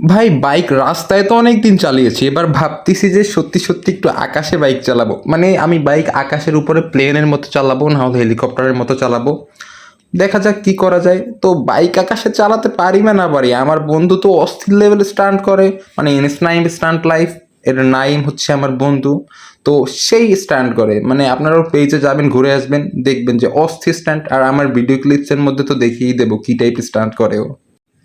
ভাই বাইক রাস্তায় তো অনেক দিন চালিয়েছি। এবার ভাবতেছি যে সত্যি সত্যি একটু আকাশে বাইক চালাবো। মানে আমি বাইক আকাশের উপরে প্লেনের মতো চালাবো, না হলে হেলিকপ্টারের মতো চালাবো। দেখা যাক কি করা যায়। তো বাইক আকাশে চালাতে পারি বা না পারি, আমার বন্ধু তো অস্থির লেভেলে স্টান্ট করে। মানে এনএস নাইম স্টান্ট লাইফ এর নাইম হচ্ছে আমার বন্ধু। তো সেই স্ট্যান্ড করে। মানে আপনারাও পেজে যাবেন, ঘুরে আসবেন, দেখবেন যে অস্থির স্ট্যান্ড আর আমার ভিডিও ক্লিপসের মধ্যে তো দেখিয়ে দেবো কী টাইপ স্ট্যান্ড করে ও।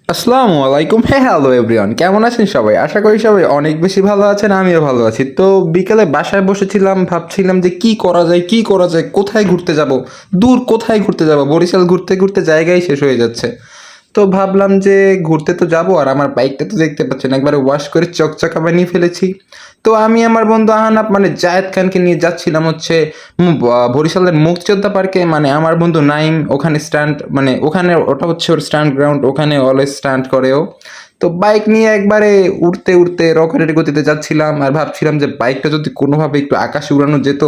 আসসালামু আলাইকুম। হ্যাঁ হ্যালো এভরিওয়ান কেমন আছেন সবাই? আশা করি সবাই অনেক বেশি ভালো আছেন, আমিও ভালো আছি। তো বিকেলে বাসায় বসেছিলাম, ভাবছিলাম যে কি করা যায়, কি করা যায়, কোথায় ঘুরতে যাব? দূর কোথায় ঘুরতে যাব? বরিশাল ঘুরতে ঘুরতে জায়গায় শেষ হয়ে যাচ্ছে। তো ভাবলাম যে ঘুরতে তো যাব আর আমার বাইকটা তো দেখতে পাচ্ছেন, একবারে ওয়াশ করে চকচকা বানিয়ে ফেলেছি। তো আমি আমার বন্ধু আহানাপ মানে জায়েদ খানকে নিয়ে যাচ্ছিলাম হচ্ছে বরিশালের মুক্তিযোদ্ধা পার্কে। মানে আমার বন্ধু নাইম ওখানে স্ট্যান্ড মানে ওখানে ওটা হচ্ছে ওর স্ট্যান্ড গ্রাউন্ড ওখানে অলওয়েজ স্ট্যান্ড করেও তো বাইক নিয়ে একবারে উড়তে উড়তে রকেটের গতিতে যাচ্ছিলাম আর ভাবছিলাম যে বাইকটা যদি কোনোভাবে একটু আকাশে উড়ানো যেত।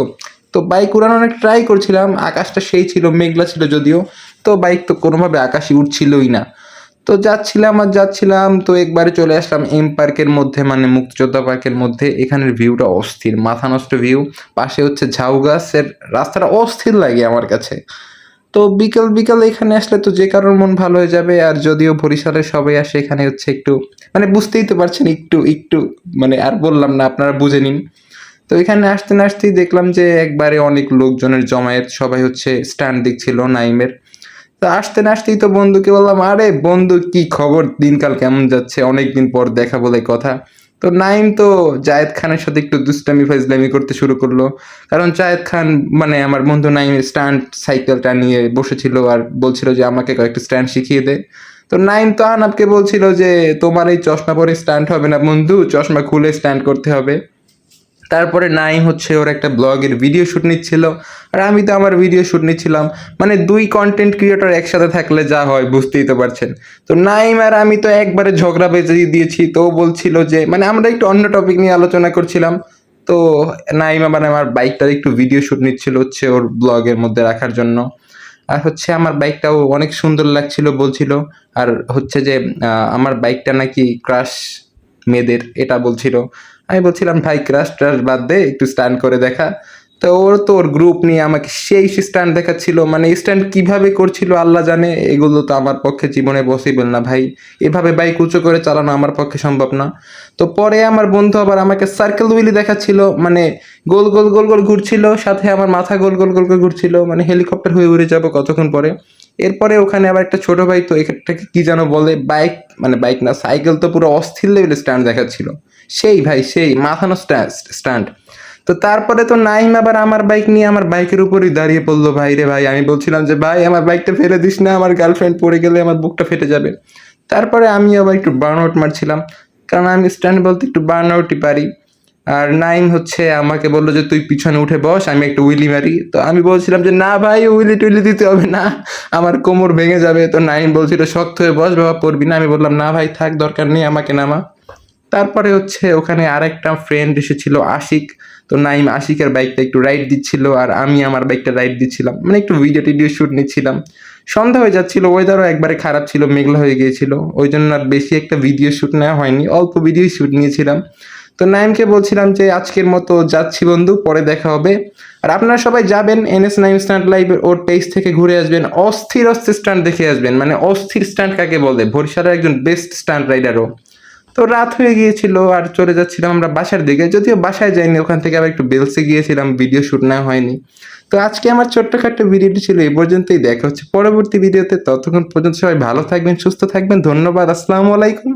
তো বাইক উড়ানো অনেক ট্রাই করছিলাম, আকাশটা সেই ছিল, মেঘলা ছিল যদিও। তো বাইক তো কোনোভাবে আকাশে উঠছিলই না। তো যাচ্ছিলাম আর যাচ্ছিলাম, তো একবারে চলে আসলাম এম পার্কের মধ্যে মানে মুক্তিযোদ্ধা পার্কের মধ্যে। এখানের ভিউটা অস্থির, মাথা নষ্ট ভিউ পাশে হচ্ছে ঝাউ গাছের রাস্তাটা অস্থির লাগে আমার কাছে। তো বিকেল বিকেল এখানে আসলে তো যে কারোর মন ভালো হয়ে যাবে, আর যদিও বরিশালের সবাই আসে, এখানে হচ্ছে একটু মানে বুঝতেই তো পারছেন, একটু একটু মানে আর বললাম না, আপনারা বুঝে নিন। তো এখানে আসতে না আসতেই দেখলাম যে একবারে অনেক লোকজনের জমায়েত, সবাই হচ্ছে স্ট্যান্ড দেখছিল নাইমের। তো আসতে না আসতেই তো বন্ধুকে বললাম, আরে বন্ধু, কি খবর? দিনকাল কেমন যাচ্ছে? অনেক দিন পর দেখা বলে কথা। তো নাইম তো জায়েদ খানের সাথে একটু দুষ্টামি ফাইজলামি করতে শুরু করল। কারণ জায়েদ খান মানে আমার বন্ধু নাইম স্ট্যান্ড সাইকেলটা নিয়ে বসেছিল আর বলছিল যে, আমাকে কয়েকটা স্ট্যান্ড শিখিয়ে দে। তো নাইম তো আনাবকে বলছিল যে, তোমার এই চশমা পরে স্ট্যান্ড হবে না বন্ধু, চশমা খুলে স্ট্যান্ড করতে হবে। তারপরে নাইম হচ্ছে ওর একটা ব্লগের ভিডিও শ্যুট নিচ্ছিল, আর আমি তো আমার ভিডিও শ্যুট নিচ্ছিলাম। মানে দুই কন্টেন্ট ক্রিয়েটর একসাথে থাকলে যা হয়, বুঝতেই তো পারছেন। তো নাইম আর আমি তো একবারে ঝগড়া বেজে দিয়েছি, তো বলছিল যে মানে আমরা একটু অন্য টপিক নিয়ে আলোচনা করছিলাম। তো নাইম আবার আমার বাইকটার একটু ভিডিও শ্যুট নিচ্ছিল হচ্ছে ওর ব্লগের মধ্যে রাখার জন্য। আর হচ্ছে আমার বাইকটাও অনেক সুন্দর লাগছিল বলছিল। আর হচ্ছে যে আমার বাইকটা নাকি ক্রাশ মেয়েদের, এটা বলছিল। আমি বলছিলাম, ভাই ক্রাশ ট্রাশ বাদ দে, একটু স্ট্যান্ড করে দেখা। তো ওর তো ওর গ্রুপ নিয়ে আমাকে সেই স্ট্যান্ড দেখাচ্ছিল। মানে স্ট্যান্ড কীভাবে করছিল, আল্লাহ জানে, এগুলো তো আমার পক্ষে জীবনে পসিবল না, ভাই। এভাবে বাইক উঁচু করে চালানো আমার পক্ষে সম্ভব না। তো পরে আমার বন্ধু আবার আমাকে সার্কেল উইলি দেখাচ্ছিল মানে গোল গোল গোল গোল ঘুরছিল, সাথে আমার মাথা গোল গোল গোল গোল ঘুরছিল মানে হেলিকপ্টার হয়ে উড়ে যাব কতক্ষণ পরে। এরপরে ওখানে আবার একটা ছোট ভাই তো এটাকে কি যেন বলে বাইক মানে বাইক না সাইকেল তো পুরো অস্থির লেভেলে স্ট্যান্ড দেখাচ্ছিল। সেই ভাই, সেই মাথানো স্ট্যান্ড তো তারপরে তো নাইম আবার আমার বাইক নিয়ে আমার বাইকের উপরই দাঁড়িয়ে পড়ল, ভাই রে ভাই, আমি বলছিলাম যে, ভাই, আমার বাইকটা ফেলে দিস না, আমার গার্লফ্রেন্ড পড়ে গেলে আমার বুকটা ফেটে যাবে। তারপরে আমি আবার একটু বার্ন আউট মারছিলাম, কারণ আমি স্ট্যান্ড বলতে একটু বার্ন আউটই পারি। আর নাইম হচ্ছে আমাকে বলল যে, তুই পিছনে উঠে বস, আমি একটু উইলি মারি। তো আমি বলছিলাম যে, না ভাই, উইলি টুইলি দিতে হবে না, আমার কোমর ভেঙে যাবে। তো নাইম বলছিল, শক্ত হয়ে বস, বাবা, পড়বি না। আমি বললাম, না ভাই, থাক, দরকার নেই, আমাকে নামা। তারপরে হচ্ছে ওখানে আরেকটা ফ্রেন্ড এসেছিল, আশিক। তো নাইম আশিকের বাইকটা একটু রাইড দিচ্ছিল, আর আমি আমার বাইকটা রাইড দিচ্ছিলাম। মানে একটু ভিডিও টিডিও শ্যুট নিচ্ছিলাম। সন্ধ্যা হয়ে যাচ্ছিল ওয়েদারও একবারে খারাপ ছিল, মেঘলা হয়ে গিয়েছিল। ওই জন্য আর বেশি একটা ভিডিও শ্যুট নেওয়া হয়নি, অল্প ভিডিও শ্যুট নিয়েছিলাম। তো নাইমকে বলছিলাম যে আজকের মতো যাচ্ছি বন্ধু, পরে দেখা হবে। আর আপনারা সবাই যাবেন এনএস নাইম স্ট্যান্ড লাইভ ওর পেজ থেকে ঘুরে আসবেন, অস্থির অস্থির স্ট্যান্ড দেখে আসবেন। মানে অস্থির স্ট্যান্ড কাকে বলে? বরিশালের একজন বেস্ট স্ট্যান্ড রাইডারও। তো রাত হয়ে গিয়েছিল আর চলে যাচ্ছিলাম আমরা বাসার দিকে। যদিও বাসায় যাইনি, ওখান থেকে আবার একটু বেলসে গিয়েছিলাম, ভিডিও শ্যুট না হয়নি। তো আজকে আমার ছোট্টখাট্ট ভিডিওটি ছিল এই পর্যন্তই। দেখা হচ্ছে পরবর্তী ভিডিওতে। ততক্ষণ পর্যন্ত সবাই ভালো থাকবেন, সুস্থ থাকবেন। ধন্যবাদ, আসসালামু আলাইকুম।